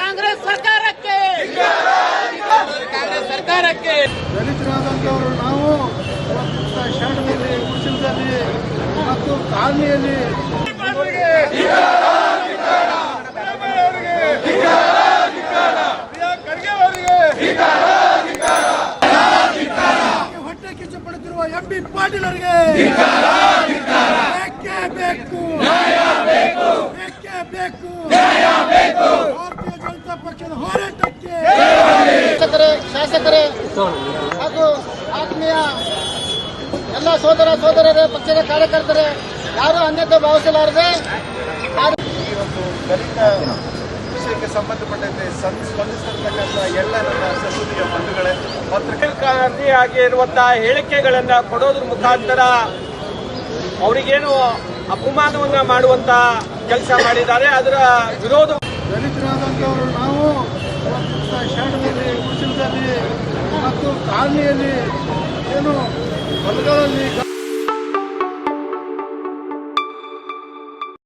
ಕಾಂಗ್ರೆಸ್ ಸರ್ಕಾರಕ್ಕೆ. ಕಾಂಗ್ರೆಸ್ ಸರ್ಕಾರಕ್ಕೆ. ದಲಿತರಾದಂಥವರು ನಾವು ಶಾಟದಲ್ಲಿ ಕುಶಲದಲ್ಲಿ ಮತ್ತು ಕಾಲನಿಯಲ್ಲಿ ಹೊಟ್ಟೆ ಕಿಚ್ಚುಪಡುತ್ತಿರುವ ಎಂ ಬಿ ಪಾಟೀಲ್ ಅವರಿಗೆ. ಬೇಕು. ಬೇಕು. ಭಾರತೀಯ ಜನತಾ ಪಕ್ಷದ ಹೋರಾಟಕ್ಕೆ ಶಾಸಕರೇ ಶಾಸಕರೇ ಹಾಗೂ ಆತ್ಮೀಯ ಎಲ್ಲ ಸೋದರ ಸೋದರರೇ ಪಕ್ಷದ ಕಾರ್ಯಕರ್ತರೇ ಯಾರು ಅನ್ಯತೆ ಭಾವಿಸಲಾರದೆ ಇವತ್ತು ದಲಿತ ವಿಷಯಕ್ಕೆ ಸಂಬಂಧಪಟ್ಟಂತೆ ಸ್ಪಂದಿಸಿರ್ತಕ್ಕಂಥ ಎಲ್ಲ ನನ್ನ ಸಹೋದರಿಯ ಬಂಧುಗಳೇ ಆಗಿ ಇರುವಂತಹ ಹೇಳಿಕೆಗಳನ್ನ ಕೊಡೋದ್ರ ಮುಖಾಂತರ ಅವರಿಗೇನು ಅಪಮಾನವನ್ನ ಮಾಡುವಂತ ಕೆಲಸ ಮಾಡಿದ್ದಾರೆ ಅದರ ವಿರೋಧ ದಲಿತರಾದಂಥವರು ನಾವು ಶಾಟದಲ್ಲಿ ಗುಡಿಸಲದಲ್ಲಿ ಮತ್ತು ಕಾಲನಿಯಲ್ಲಿ ಏನು ಹೊಲಗಳಲ್ಲಿ